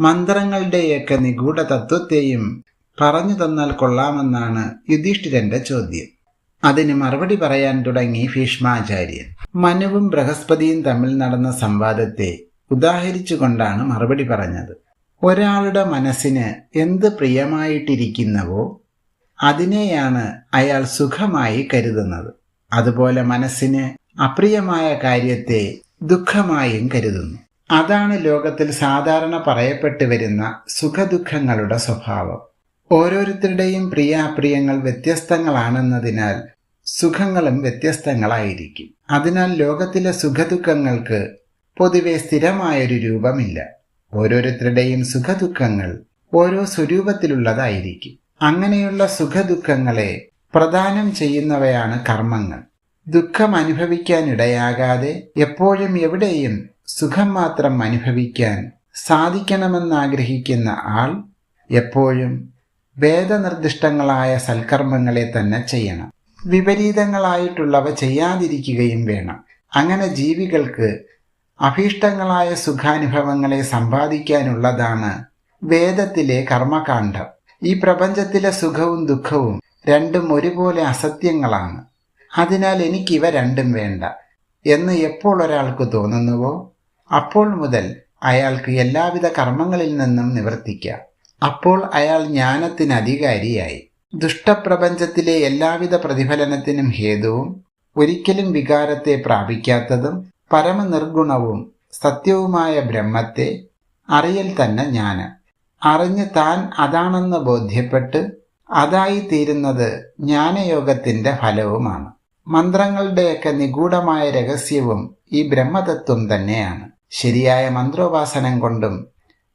മന്ത്രങ്ങളുടെയൊക്കെ നിഗൂഢ തത്വത്തെയും പറഞ്ഞു തന്നാൽ കൊള്ളാമെന്നാണ് യുധിഷ്ഠിരന്റെ ചോദ്യം. അതിന് മറുപടി പറയാൻ തുടങ്ങി ഭീഷ്മാചാര്യൻ. മനുവും ബൃഹസ്പതിയും തമ്മിൽ നടന്ന സംവാദത്തെ ഉദാഹരിച്ചുകൊണ്ടാണ് മറുപടി പറഞ്ഞത്. ഒരാളുടെ മനസ്സിന് എന്ത് പ്രിയമായിട്ടിരിക്കുന്നവോ അതിനെയാണ് അയാൾ സുഖമായി കരുതുന്നത്. അതുപോലെ മനസ്സിന് അപ്രിയമായ കാര്യത്തെ ദുഃഖമായും കരുതുന്നു. അതാണ് ലോകത്തിൽ സാധാരണ പറയപ്പെട്ടു വരുന്ന സുഖദുഃഖങ്ങളുടെ സ്വഭാവം. ഓരോരുത്തരുടെയും പ്രിയ അപ്രിയങ്ങൾ വ്യത്യസ്തങ്ങളാണെന്നതിനാൽ സുഖങ്ങളും വ്യത്യസ്തങ്ങളായിരിക്കും. അതിനാൽ ലോകത്തിലെ സുഖദുഃഖങ്ങൾക്ക് പൊതുവെ സ്ഥിരമായൊരു രൂപമില്ല. ഓരോരുത്തരുടെയും സുഖദുഃഖങ്ങൾ ഓരോ സ്വരൂപത്തിലുള്ളതായിരിക്കും. അങ്ങനെയുള്ള സുഖദുഃഖങ്ങളെ പ്രദാനം ചെയ്യുന്നവയാണ് കർമ്മങ്ങൾ. ദുഃഖം അനുഭവിക്കാനിടയാകാതെ എപ്പോഴും എവിടെയും സുഖം മാത്രം അനുഭവിക്കാൻ സാധിക്കണമെന്നാഗ്രഹിക്കുന്ന ആൾ എപ്പോഴും വേദനിർദ്ദിഷ്ടങ്ങളായ സൽക്കർമ്മങ്ങളെ തന്നെ ചെയ്യണം. വിപരീതങ്ങളായിട്ടുള്ളവ ചെയ്യാതിരിക്കുകയും വേണം. അങ്ങനെ ജീവികൾക്ക് അഭീഷ്ടങ്ങളായ സുഖാനുഭവങ്ങളെ സമ്പാദിക്കാനുള്ളതാണ് വേദത്തിലെ കർമ്മകാന്ഡം. ഈ പ്രപഞ്ചത്തിലെ സുഖവും ദുഃഖവും രണ്ടും ഒരുപോലെ അസത്യങ്ങളാണ്. അതിനാൽ എനിക്കിവ രണ്ടും വേണ്ട എന്ന് എപ്പോൾ ഒരാൾക്ക് തോന്നുന്നുവോ? അപ്പോൾ മുതൽ അയാൾക്ക് എല്ലാവിധ കർമ്മങ്ങളിൽ നിന്നും നിവർത്തിക്കാം. അപ്പോൾ അയാൾ ജ്ഞാനത്തിന് അധികാരിയായി ദുഷ്ടപ്രപഞ്ചത്തിലെ എല്ലാവിധ പ്രതിഫലനത്തിനും ഹേതുവും ഒരിക്കലും വികാരത്തെ പ്രാപിക്കാത്തതും പരമനിർഗുണവും സത്യവുമായ ബ്രഹ്മത്തെ അറിയൽ തന്നെ ജ്ഞാനം. അറിഞ്ഞ് താൻ അതാണെന്ന് ബോധ്യപ്പെട്ട് അതായി തീരുന്നത് ജ്ഞാനയോഗത്തിന്റെ ഫലവുമാണ്. മന്ത്രങ്ങളുടെയൊക്കെ നിഗൂഢമായ രഹസ്യവും ഈ ബ്രഹ്മതത്വം തന്നെയാണ്. ശരിയായ മന്ത്രോപാസനം കൊണ്ടും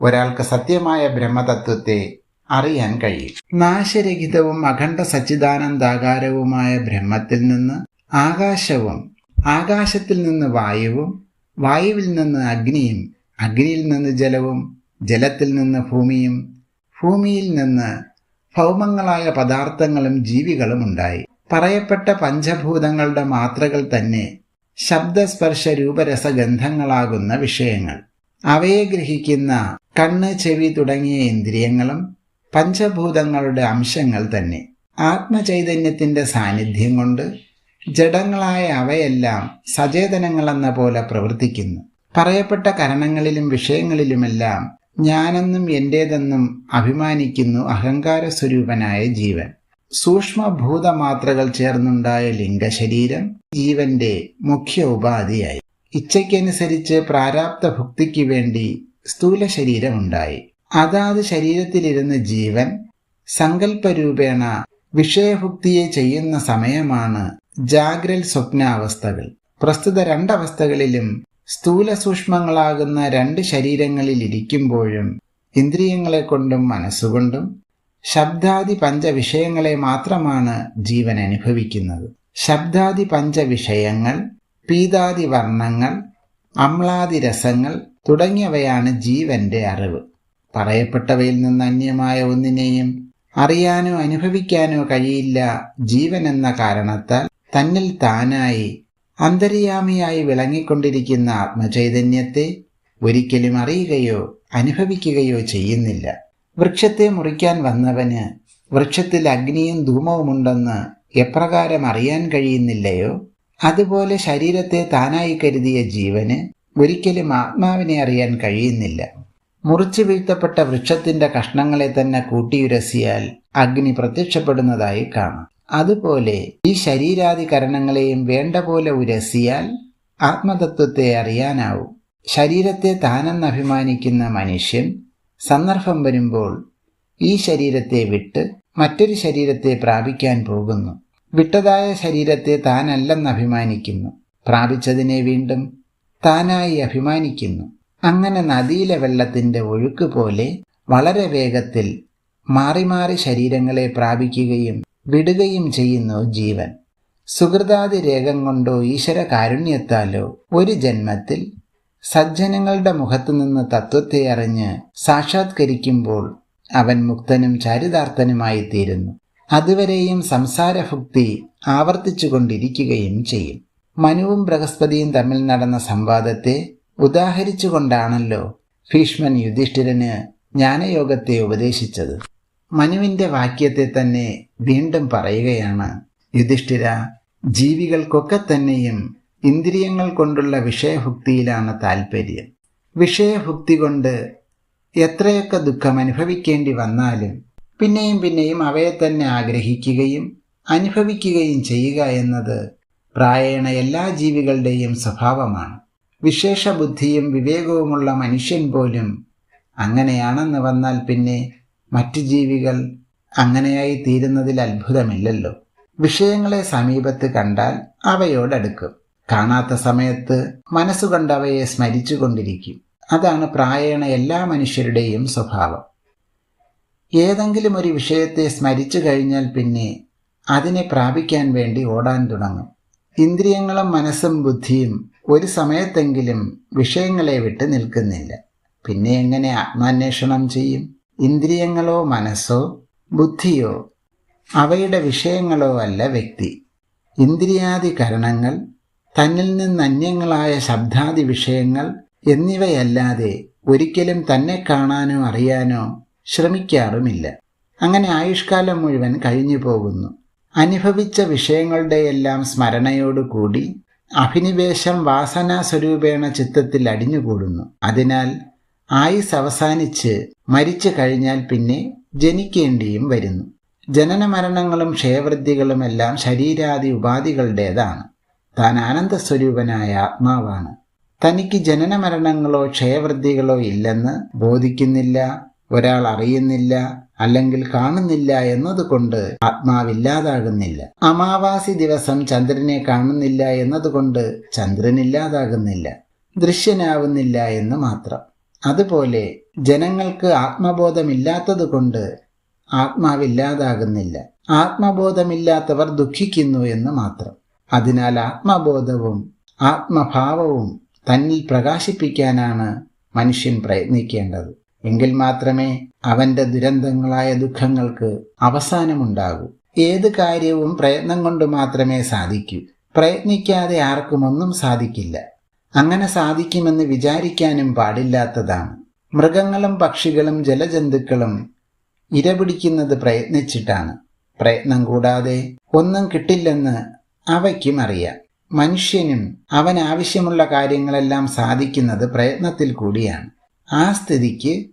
ഒരാൾക്ക് സത്യമായ ബ്രഹ്മതത്വത്തെ അറിയാൻ കഴിയും. നാശരഹിതവും അഖണ്ഡ സച്ചിദാനന്ദാകാരവുമായ ബ്രഹ്മത്തിൽ നിന്ന് ആകാശവും ആകാശത്തിൽ നിന്ന് വായുവും വായുവിൽ നിന്ന് അഗ്നിയും അഗ്നിയിൽ നിന്ന് ജലവും ജലത്തിൽ നിന്ന് ഭൂമിയും ഭൂമിയിൽ നിന്ന് ഭൗമങ്ങളായ പദാർത്ഥങ്ങളും ജീവികളും ഉണ്ടായി. പറയപ്പെട്ട പഞ്ചഭൂതങ്ങളുടെ മാത്രകൾ തന്നെ ശബ്ദസ്പർശ രൂപരസഗന്ധങ്ങളാകുന്ന വിഷയങ്ങൾ. അവയെ ഗ്രഹിക്കുന്ന കണ്ണ് ചെവി തുടങ്ങിയ ഇന്ദ്രിയങ്ങളും പഞ്ചഭൂതങ്ങളുടെ അംശങ്ങൾ തന്നെ. ആത്മചൈതന്യത്തിന്റെ സാന്നിധ്യം കൊണ്ട് ജഡങ്ങളായ അവയെല്ലാം സചേതനങ്ങളെന്ന പോലെ പ്രവർത്തിക്കുന്നു. പറയപ്പെട്ട കരണങ്ങളിലും വിഷയങ്ങളിലുമെല്ലാം ഞാനെന്നും എന്റേതെന്നും അഭിമാനിക്കുന്നു അഹങ്കാര സ്വരൂപനായ ജീവൻ. സൂക്ഷ്മഭൂതമാത്രകൾ ചേർന്നുണ്ടായ ലിംഗശരീരം ജീവന്റെ മുഖ്യ ഉപാധിയായി ഇച്ഛയ്ക്കനുസരിച്ച് പ്രാരാബ്ധ ഭുക്തിക്ക് വേണ്ടി സ്ഥൂല ശരീരമുണ്ടായി അതാത് ശരീരത്തിലിരുന്ന് ജീവൻ സങ്കല്പരൂപേണ വിഷയഭുക്തിയെ ചെയ്യുന്ന സമയമാണ് ജാഗ്രൽ സ്വപ്നാവസ്ഥകൾ. പ്രസ്തുത രണ്ടവസ്ഥകളിലും സ്ഥൂല സൂക്ഷ്മങ്ങളാകുന്ന രണ്ട് ശരീരങ്ങളിൽ ഇരിക്കുമ്പോഴും ഇന്ദ്രിയങ്ങളെ കൊണ്ടും മനസ്സുകൊണ്ടും ശബ്ദാദി പഞ്ചവിഷയങ്ങളെ മാത്രമാണ് ജീവൻ അനുഭവിക്കുന്നത് ശബ്ദാദി പഞ്ചവിഷയങ്ങൾ പീതാദി വർണങ്ങൾ അമ്ലാദി രസങ്ങൾ തുടങ്ങിയവയാണ് ജീവന്റെ അറിവ്. പറയപ്പെട്ടവയിൽ നിന്ന് അന്യമായ ഒന്നിനെയും അറിയാനോ അനുഭവിക്കാനോ കഴിയില്ല ജീവൻ എന്ന കാരണത്താൽ തന്നിൽ താനായി അന്തര്യാമിയായി വിളങ്ങിക്കൊണ്ടിരിക്കുന്ന ആത്മചൈതന്യത്തെ ഒരിക്കലും അറിയുകയോ അനുഭവിക്കുകയോ ചെയ്യുന്നില്ല. വൃക്ഷത്തെ മുറിക്കാൻ വന്നവന് വൃക്ഷത്തിൽ അഗ്നിയും ധൂമവുമുണ്ടെന്ന് എപ്രകാരം അറിയാൻ കഴിയുന്നില്ലയോ? അതുപോലെ ശരീരത്തെ താനായി കരുതിയ ജീവന് ഒരിക്കലും ആത്മാവിനെ അറിയാൻ കഴിയുന്നില്ല. മുറിച്ചു വീഴ്ത്തപ്പെട്ട വൃക്ഷത്തിന്റെ കഷ്ണങ്ങളെ തന്നെ കൂട്ടിയുരസിയാൽ അഗ്നി പ്രത്യക്ഷപ്പെടുന്നതായി കാണാം. അതുപോലെ ഈ ശരീരാദി കരണങ്ങളെയും വേണ്ട പോലെ ഉരസിയാൽ ആത്മതത്വത്തെ അറിയാനാവും. ശരീരത്തെ താനെന്ന് അഭിമാനിക്കുന്ന മനുഷ്യൻ സന്ദർഭം വരുമ്പോൾ ഈ ശരീരത്തെ വിട്ട് മറ്റൊരു ശരീരത്തെ പ്രാപിക്കാൻ പോകുന്നു. വിട്ടതായ ശരീരത്തെ താനല്ലെന്ന് അഭിമാനിക്കുന്നു. പ്രാപിച്ചതിനെ വീണ്ടും താനായി അഭിമാനിക്കുന്നു. അങ്ങനെ നദിയിലെ വെള്ളത്തിന്റെ ഒഴുക്ക് പോലെ വളരെ വേഗത്തിൽ മാറി മാറി ശരീരങ്ങളെ പ്രാപിക്കുകയും വിടുകയും ചെയ്യുന്നു ജീവൻ. സുഹൃതാദി രേഖം കൊണ്ടോ ഈശ്വര കാരുണ്യത്താലോ ഒരു ജന്മത്തിൽ സജ്ജനങ്ങളുടെ മുഖത്തുനിന്ന് തത്വത്തെ അറിഞ്ഞ് സാക്ഷാത്കരിക്കുമ്പോൾ അവൻ മുക്തനും ചാരിതാർത്ഥനുമായി തീരുന്നു അതുവരെയും സംസാരഭുക്തി ആവർത്തിച്ചുകൊണ്ടിരിക്കുകയും ചെയ്യും. മനുവും ബൃഹസ്പതിയും തമ്മിൽ നടന്ന സംവാദത്തെ ഉദാഹരിച്ചുകൊണ്ടാണല്ലോ ഭീഷ്മൻ യുധിഷ്ഠിരന് ജ്ഞാനയോഗത്തെ ഉപദേശിച്ചത്. മനുവിന്റെ വാക്യത്തെ തന്നെ വീണ്ടും പറയുകയാണ് യുധിഷ്ഠിര ജീവികൾക്കൊക്കെ തന്നെയും ഇന്ദ്രിയങ്ങൾ കൊണ്ടുള്ള വിഷയഭുക്തിയിലാണ് താൽപ്പര്യം വിഷയഭുക്തി കൊണ്ട് എത്രയൊക്കെ ദുഃഖം അനുഭവിക്കേണ്ടി വന്നാലും പിന്നെയും പിന്നെയും അവയെ തന്നെ ആഗ്രഹിക്കുകയും അനുഭവിക്കുകയും ചെയ്യുക എന്നത് പ്രായേണ എല്ലാ ജീവികളുടെയും സ്വഭാവമാണ്. വിശേഷ ബുദ്ധിയും വിവേകവുമുള്ള മനുഷ്യൻ പോലും അങ്ങനെയാണെന്ന് വന്നാൽ പിന്നെ മറ്റു ജീവികൾ അങ്ങനെയായി തീരുന്നതിൽ അത്ഭുതമില്ലല്ലോ. വിഷയങ്ങളെ സമീപത്ത് കണ്ടാൽ അവയോടടുക്കും. കാണാത്ത സമയത്ത് മനസ്സുകൊണ്ട് അവയെ സ്മരിച്ചുകൊണ്ടിരിക്കും. അതാണ് പ്രായേണ എല്ലാ മനുഷ്യരുടെയും സ്വഭാവം. ഏതെങ്കിലും ഒരു വിഷയത്തെ സ്മരിച്ചു കഴിഞ്ഞാൽ പിന്നെ അതിനെ പ്രാപിക്കാൻ വേണ്ടി ഓടാൻ തുടങ്ങും. ഇന്ദ്രിയങ്ങളും മനസ്സും ബുദ്ധിയും ഒരു സമയത്തെങ്കിലും വിഷയങ്ങളെ വിട്ട് നിൽക്കുന്നില്ല. പിന്നെ എങ്ങനെ ആത്മാന്വേഷണം ചെയ്യും? ഇന്ദ്രിയങ്ങളോ മനസ്സോ ബുദ്ധിയോ അവയുടെ വിഷയങ്ങളോ അല്ല വ്യക്തി. ഇന്ദ്രിയാദി കരണങ്ങൾ തന്നിൽ നിന്ന് അന്യങ്ങളായ ശബ്ദാദി വിഷയങ്ങൾ എന്നിവയല്ലാതെ ഒരിക്കലും തന്നെ കാണാനോ അറിയാനോ ശ്രമിക്കാറുമില്ല. അങ്ങനെ ആയുഷ്കാലം മുഴുവൻ കഴിഞ്ഞു പോകുന്നു. അനുഭവിച്ച വിഷയങ്ങളുടെയെല്ലാം സ്മരണയോടുകൂടി അഭിനിവേശം വാസനാ സ്വരൂപേണ ചിത്തത്തിൽ അടിഞ്ഞുകൂടുന്നു. അതിനാൽ ആയുസ് അവസാനിച്ച് മരിച്ചു കഴിഞ്ഞാൽ പിന്നെ ജനിക്കേണ്ടിയും വരുന്നു. ജനന മരണങ്ങളും ക്ഷയവൃദ്ധികളും എല്ലാം ശരീരാദി ഉപാധികളുടേതാണ്. താൻ ആനന്ദസ്വരൂപനായ ആത്മാവാണ്. തനിക്ക് ജനനമരണങ്ങളോ ക്ഷയവൃദ്ധികളോ ഇല്ലെന്ന് ബോധിക്കുന്നില്ല ഒരാൾ അറിയുന്നില്ല അല്ലെങ്കിൽ കാണുന്നില്ല എന്നതുകൊണ്ട് ആത്മാവില്ലാതാകുന്നില്ല. അമാവാസി ദിവസം ചന്ദ്രനെ കാണുന്നില്ല എന്നതുകൊണ്ട് ചന്ദ്രനില്ലാതാകുന്നില്ല. ദൃശ്യനാവുന്നില്ല എന്ന് മാത്രം. അതുപോലെ ജനങ്ങൾക്ക് ആത്മബോധമില്ലാത്തതുകൊണ്ട് ആത്മാവില്ലാതാകുന്നില്ല. ആത്മബോധമില്ലാത്തവർ ദുഃഖിക്കുന്നു എന്ന് മാത്രം. അതിനാൽ ആത്മബോധവും ആത്മഭാവവും തന്നിൽ പ്രകാശിപ്പിക്കാനാണ് മനുഷ്യൻ പ്രയത്നിക്കേണ്ടത്. എങ്കിൽ മാത്രമേ അവന്റെ ദുരന്തങ്ങളായ ദുഃഖങ്ങൾക്ക് അവസാനമുണ്ടാകൂ. ഏത് കാര്യവും പ്രയത്നം കൊണ്ട് മാത്രമേ സാധിക്കൂ. പ്രയത്നിക്കാതെ ആർക്കും ഒന്നും സാധിക്കില്ല. അങ്ങനെ സാധിക്കുമെന്ന് വിചാരിക്കാനും പാടില്ലാത്തതാണ്. മൃഗങ്ങളും പക്ഷികളും ജലജന്തുക്കളും ഇരപിടിക്കുന്നത് പ്രയത്നിച്ചിട്ടാണ്. പ്രയത്നം കൂടാതെ ഒന്നും കിട്ടില്ലെന്ന് അവയ്ക്കും അറിയാം മനുഷ്യനും അവൻ ആവശ്യമുള്ള കാര്യങ്ങളെല്ലാം സാധിക്കുന്നത് പ്രയത്നത്തിൽ കൂടിയാണ്. ആ സ്ഥിതിക്ക്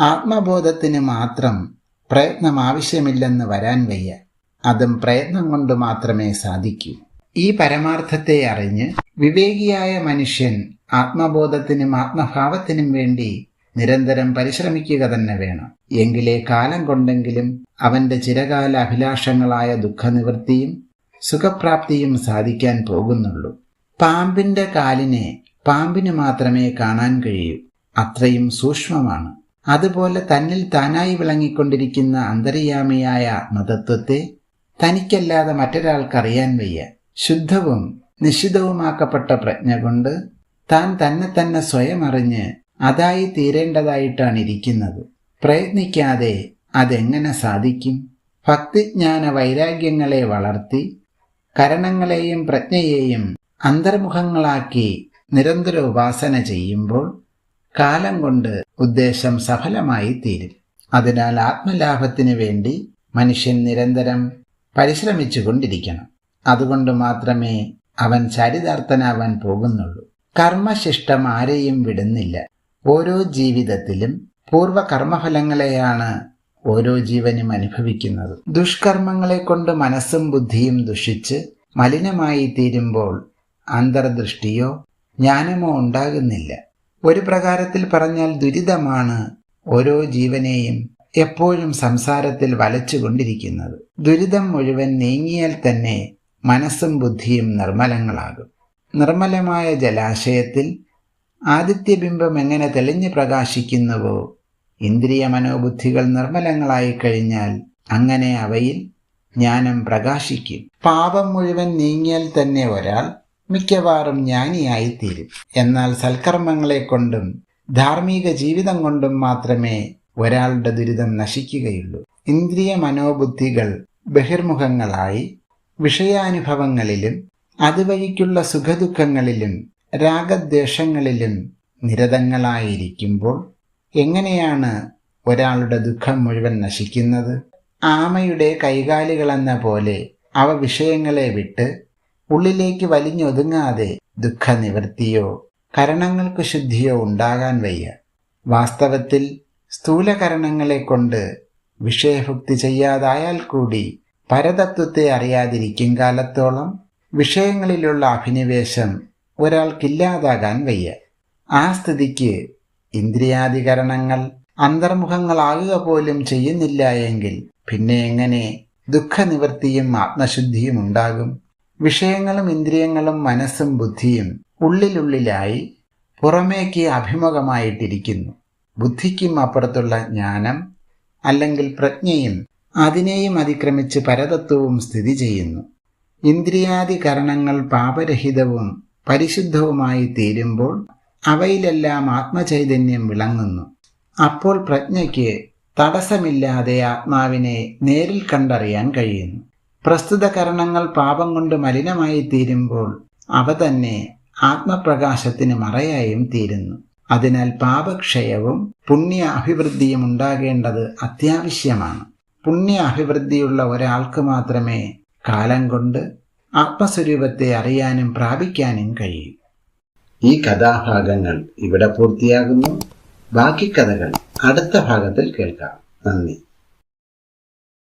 ആത്മബോധത്തിന് മാത്രം പ്രയത്നം ആവശ്യമില്ലെന്ന് വരാൻ വയ്യ. അതും പ്രയത്നം കൊണ്ട് മാത്രമേ സാധിക്കൂ. ഈ പരമാർത്ഥത്തെ അറിഞ്ഞ് വിവേകിയായ മനുഷ്യൻ ആത്മബോധത്തിനും ആത്മഭാവത്തിനും വേണ്ടി നിരന്തരം പരിശ്രമിക്കുക തന്നെ വേണം. എങ്കിലേ കാലം കൊണ്ടെങ്കിലും അവന്റെ ചിരകാല അഭിലാഷങ്ങളായ ദുഃഖനിവൃത്തിയും സുഖപ്രാപ്തിയും സാധിക്കാൻ പോകുന്നുള്ളൂ. പാമ്പിന്റെ കാലിനെ പാമ്പിന് മാത്രമേ കാണാൻ കഴിയൂ. അത്രയും സൂക്ഷ്മമാണ്. അതുപോലെ തന്നിൽ താനായി വിളങ്ങിക്കൊണ്ടിരിക്കുന്ന അന്തര്യാമിയായ ആത്മതത്വത്തെ തനിക്കല്ലാതെ മറ്റൊരാൾക്കറിയാൻ വയ്യ. ശുദ്ധവും നിശിതവുമാക്കപ്പെട്ട പ്രജ്ഞ കൊണ്ട് താൻ തന്നെ തന്നെ സ്വയം അറിഞ്ഞ് അതായി തീരേണ്ടതായിട്ടാണ് ഇരിക്കുന്നത്. പ്രയത്നിക്കാതെ അതെങ്ങനെ സാധിക്കും? ഭക്തിജ്ഞാന വൈരാഗ്യങ്ങളെ വളർത്തി കരണങ്ങളെയും പ്രജ്ഞയെയും അന്തർമുഖങ്ങളാക്കി നിരന്തര ഉപാസന ചെയ്യുമ്പോൾ കാലം കൊണ്ട് ഉദ്ദേശം സഫലമായി തീരും. അതിനാൽ ആത്മലാഭത്തിനു വേണ്ടി മനുഷ്യൻ നിരന്തരം പരിശ്രമിച്ചു കൊണ്ടിരിക്കണം. അതുകൊണ്ട് മാത്രമേ അവൻ ചരിതാർത്ഥനാവാൻ പോകുന്നുള്ളൂ. കർമ്മശിഷ്ടം ആരെയും വിടുന്നില്ല. ഓരോ ജീവിതത്തിലും പൂർവ കർമ്മഫലങ്ങളെയാണ് ഓരോ ജീവനും അനുഭവിക്കുന്നത്. ദുഷ്കർമ്മങ്ങളെ കൊണ്ട് മനസ്സും ബുദ്ധിയും ദുഷിച്ച് മലിനമായി തീരുമ്പോൾ അന്തർദൃഷ്ടിയോ ജ്ഞാനമോ ഉണ്ടാകുന്നില്ല. ഒരു പ്രകാരത്തിൽ പറഞ്ഞാൽ ദുരിതമാണ് ഓരോ ജീവനെയും എപ്പോഴും സംസാരത്തിൽ വലച്ചുകൊണ്ടിരിക്കുന്നത് ദുരിതം മുഴുവൻ നീങ്ങിയാൽ തന്നെ മനസ്സും ബുദ്ധിയും നിർമ്മലങ്ങളാകും. നിർമ്മലമായ ജലാശയത്തിൽ ആദിത്യബിംബം എങ്ങനെ തെളിഞ്ഞു പ്രകാശിക്കുന്നുവോ ഇന്ദ്രിയ മനോബുദ്ധികൾ നിർമ്മലങ്ങളായി കഴിഞ്ഞാൽ അങ്ങനെ അവയിൽ ജ്ഞാനം പ്രകാശിക്കും. പാപം മുഴുവൻ നീങ്ങിയാൽ തന്നെ ഒരാൾ മിക്കവാറും ജ്ഞാനിയായിത്തീരും. എന്നാൽ സൽക്കർമ്മങ്ങളെ കൊണ്ടും ധാർമ്മിക ജീവിതം കൊണ്ടും മാത്രമേ ഒരാളുടെ ദുരിതം നശിക്കുകയുള്ളൂ. ഇന്ദ്രിയ മനോബുദ്ധികൾ ബഹിർമുഖങ്ങളായി വിഷയാനുഭവങ്ങളിലും അതുവഴിക്കുള്ള സുഖദുഃഖങ്ങളിലും രാഗദ്വേഷങ്ങളിലും നിരതങ്ങളായിരിക്കുമ്പോൾ എങ്ങനെയാണ് ഒരാളുടെ ദുഃഖം മുഴുവൻ നശിക്കുന്നത്? ആമയുടെ കൈകാലുകളെന്ന പോലെ അവ വിഷയങ്ങളെ വിട്ട് ഉള്ളിലേക്ക് വലിഞ്ഞൊതുങ്ങാതെ ദുഃഖനിവൃത്തിയോ കരണങ്ങൾക്ക് ശുദ്ധിയോ ഉണ്ടാകാൻ വയ്യ. വാസ്തവത്തിൽ സ്ഥൂലകരണങ്ങളെ കൊണ്ട് വിഷയഭുക്തി ചെയ്യാതായാൽ കൂടി പരതത്വത്തെ അറിയാതിരിക്കും കാലത്തോളം വിഷയങ്ങളിലുള്ള അഭിനിവേശം ഒരാൾക്കില്ലാതാകാൻ വയ്യ. ആ സ്ഥിതിക്ക് ഇന്ദ്രിയാധികരണങ്ങൾ അന്തർമുഖങ്ങളാകുക പോലും ചെയ്യുന്നില്ല എങ്കിൽ പിന്നെ എങ്ങനെ ദുഃഖനിവൃത്തിയും ആത്മശുദ്ധിയും ഉണ്ടാകും? വിഷയങ്ങളും ഇന്ദ്രിയങ്ങളും മനസ്സും ബുദ്ധിയും ഉള്ളിലുള്ളിലായി പുറമേക്ക് അഭിമുഖമായിട്ടിരിക്കുന്നു. ബുദ്ധിക്കും അപ്പുറത്തുള്ള ജ്ഞാനം അല്ലെങ്കിൽ പ്രജ്ഞയും അതിനെയും അതിക്രമിച്ച് പരതത്വവും സ്ഥിതി ചെയ്യുന്നു. ഇന്ദ്രിയാദികരണങ്ങൾ പാപരഹിതവും പരിശുദ്ധവുമായി തീരുമ്പോൾ അവയിലെല്ലാം ആത്മചൈതന്യം വിളങ്ങുന്നു. അപ്പോൾ പ്രജ്ഞയ്ക്ക് തടസ്സമില്ലാതെ ആത്മാവിനെ നേരിൽ കണ്ടറിയാൻ കഴിയുന്നു. പ്രസ്തുത കരണങ്ങൾ പാപം കൊണ്ട് മലിനമായി തീരുമ്പോൾ അവ തന്നെ ആത്മപ്രകാശത്തിന് മറയായും തീരുന്നു. അതിനാൽ പാപക്ഷയവും പുണ്യ അഭിവൃദ്ധിയും ഉണ്ടാകേണ്ടത് അത്യാവശ്യമാണ്. പുണ്യ അഭിവൃദ്ധിയുള്ള ഒരാൾക്ക് മാത്രമേ കാലം കൊണ്ട് ആത്മസ്വരൂപത്തെ അറിയാനും പ്രാപിക്കാനും കഴിയൂ. ഈ കഥാഭാഗങ്ങൾ ഇവിടെ പൂർത്തിയാകുന്നു. ബാക്കി കഥകൾ അടുത്ത ഭാഗത്തിൽ കേൾക്കാം. നന്ദി.